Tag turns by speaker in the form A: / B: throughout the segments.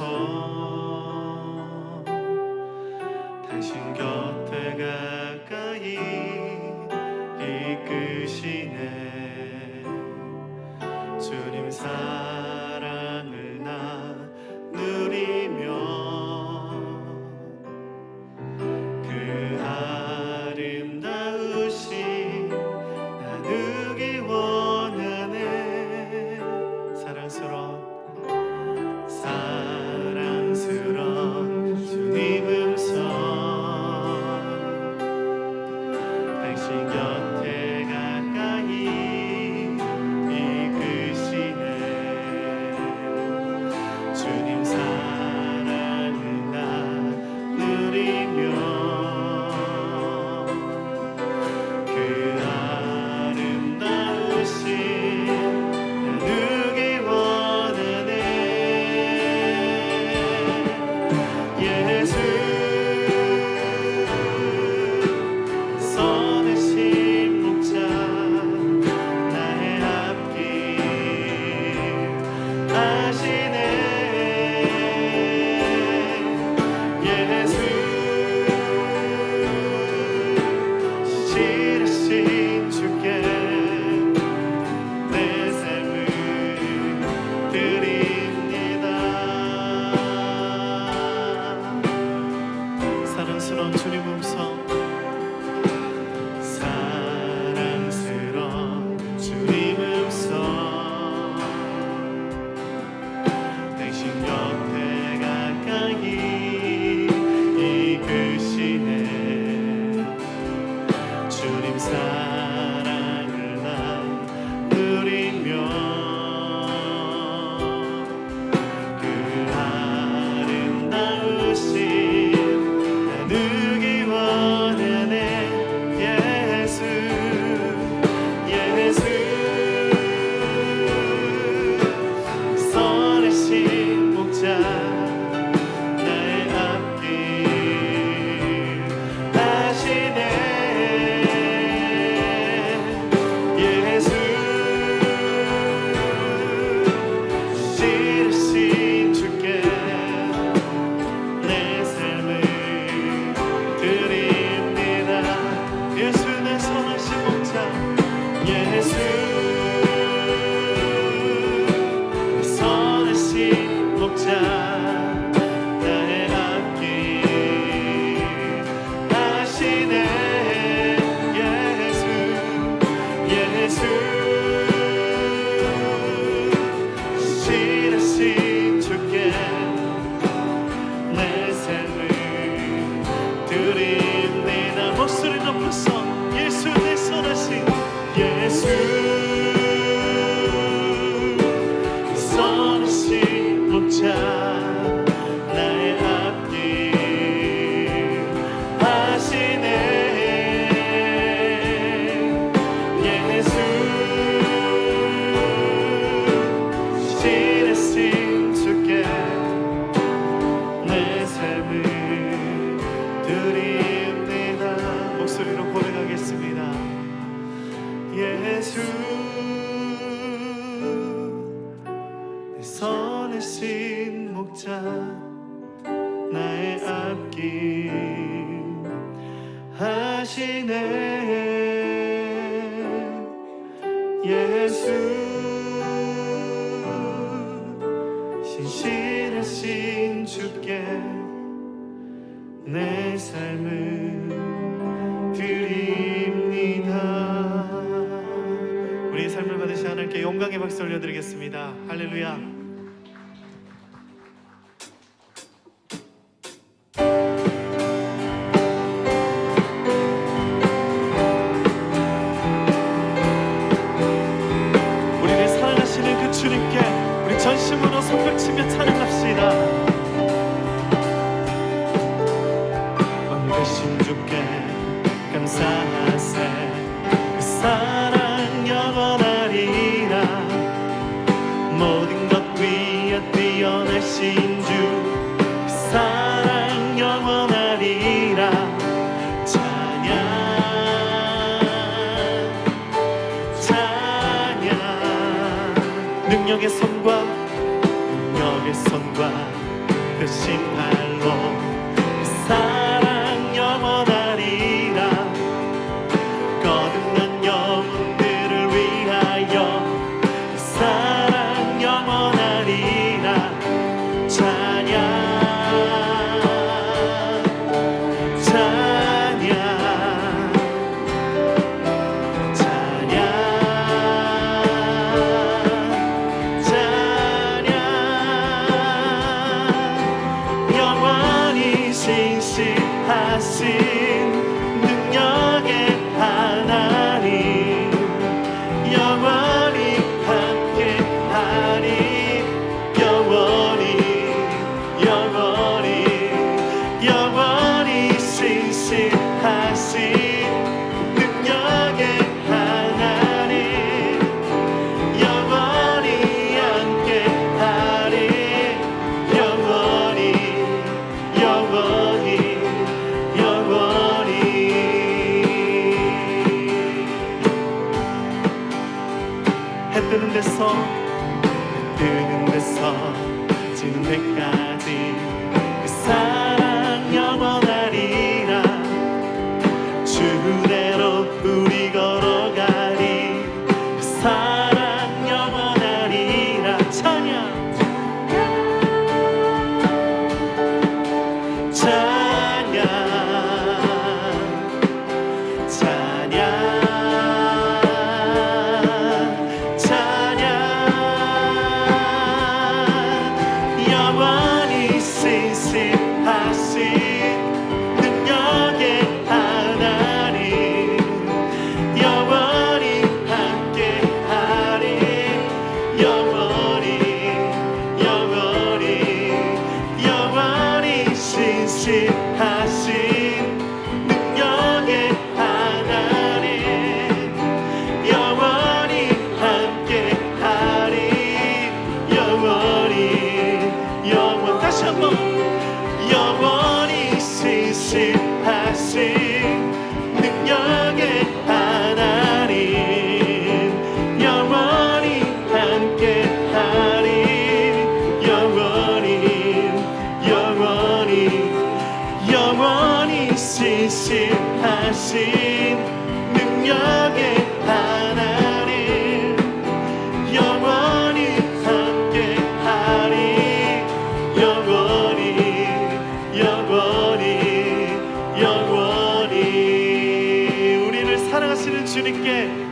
A: song. the sun. 목자. 나의 앞길 하시네. 예수 신실하신 주께 내 삶을 드립니다. 우리의 삶을 받으신 하나님께 영광의 박수 올려드리겠습니다. 할렐루야. 성령의 손과 능력의 손과 그 신발로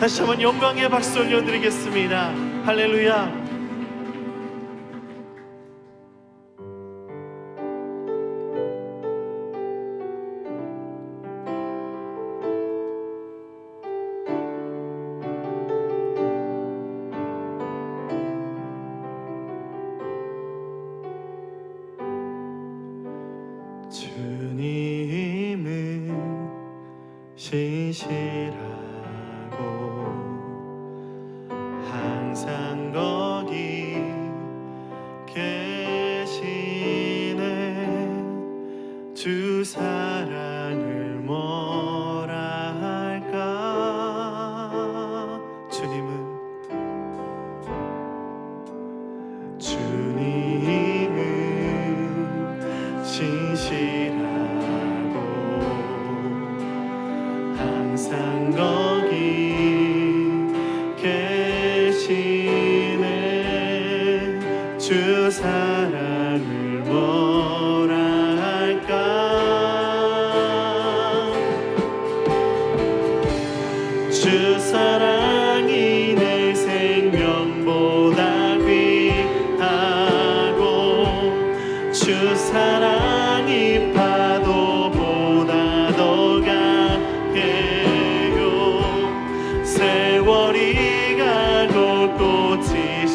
A: 다시 한번 영광의 박수 올려드리겠습니다. 할렐루야. 주님은 신실하 세상 것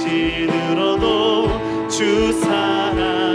A: 시들어도 주 사랑.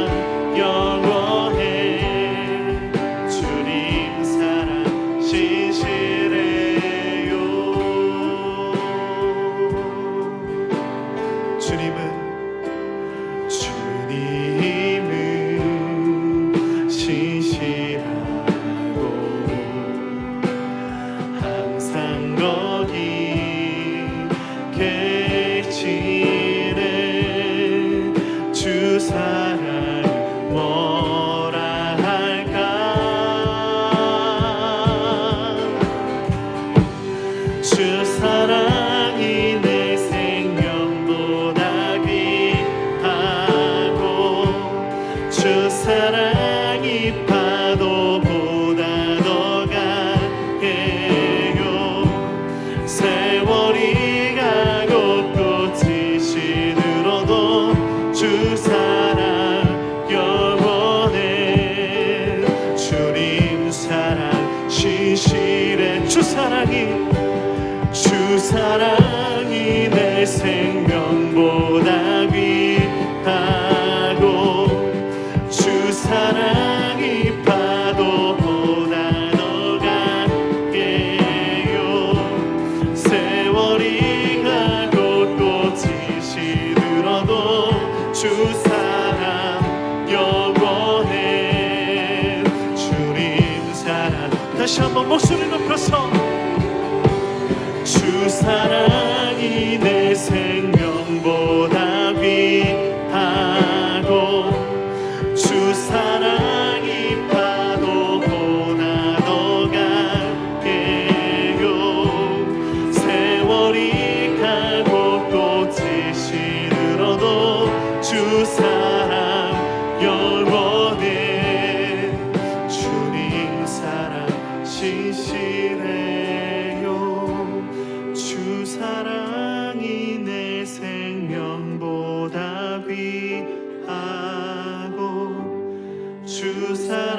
A: 진실의 주 사랑이 주 사랑이 내 생명보다 주사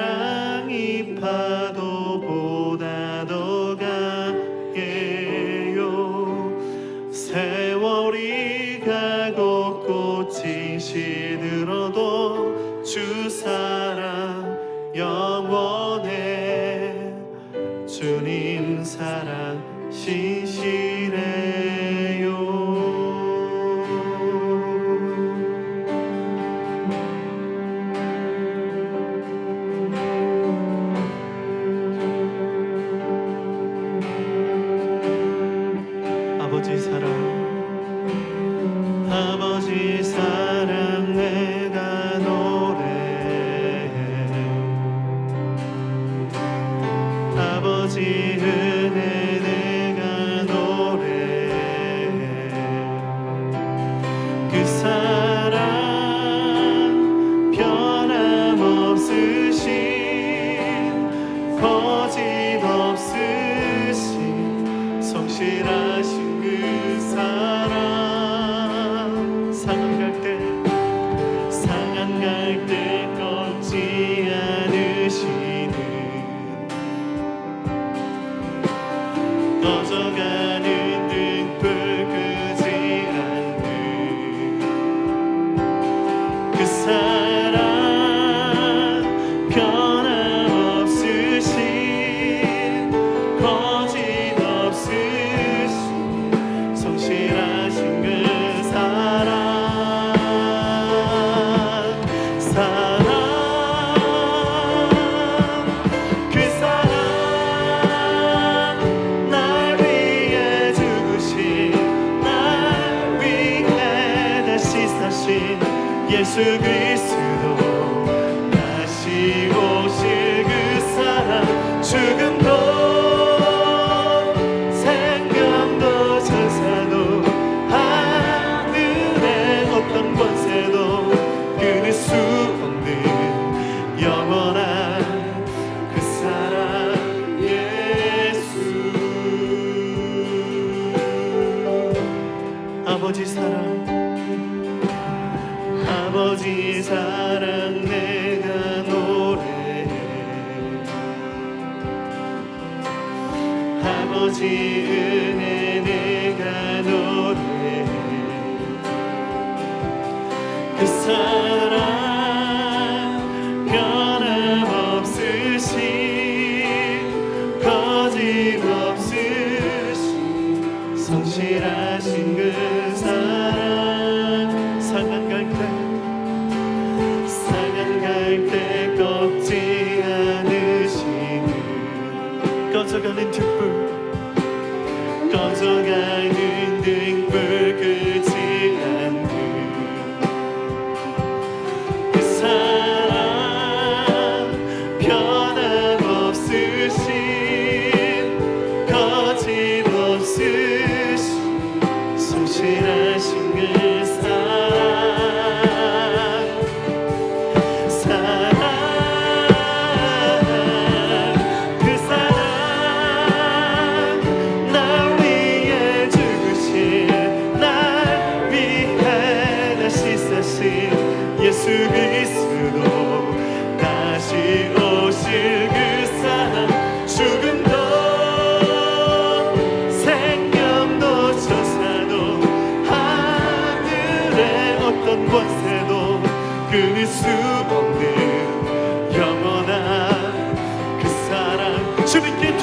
A: 是归。 지은에 내가 노래해. 그 사랑 변함없으신 거짓없으신 성실하신 그 사랑 상한 갈때 상한 갈때 꺾지 않으시는 꺼져가는 뒷불.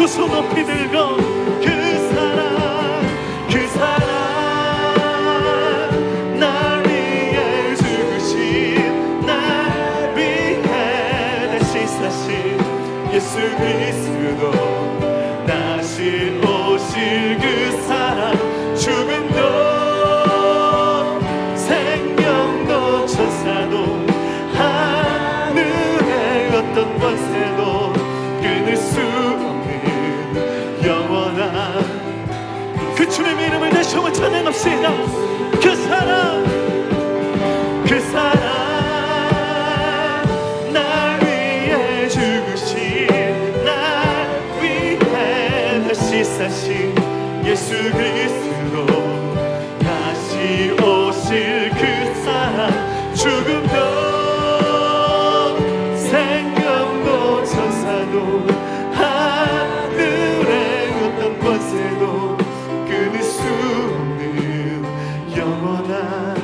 A: 주수 높이 들고 예수님을 찬양합시다. 영원한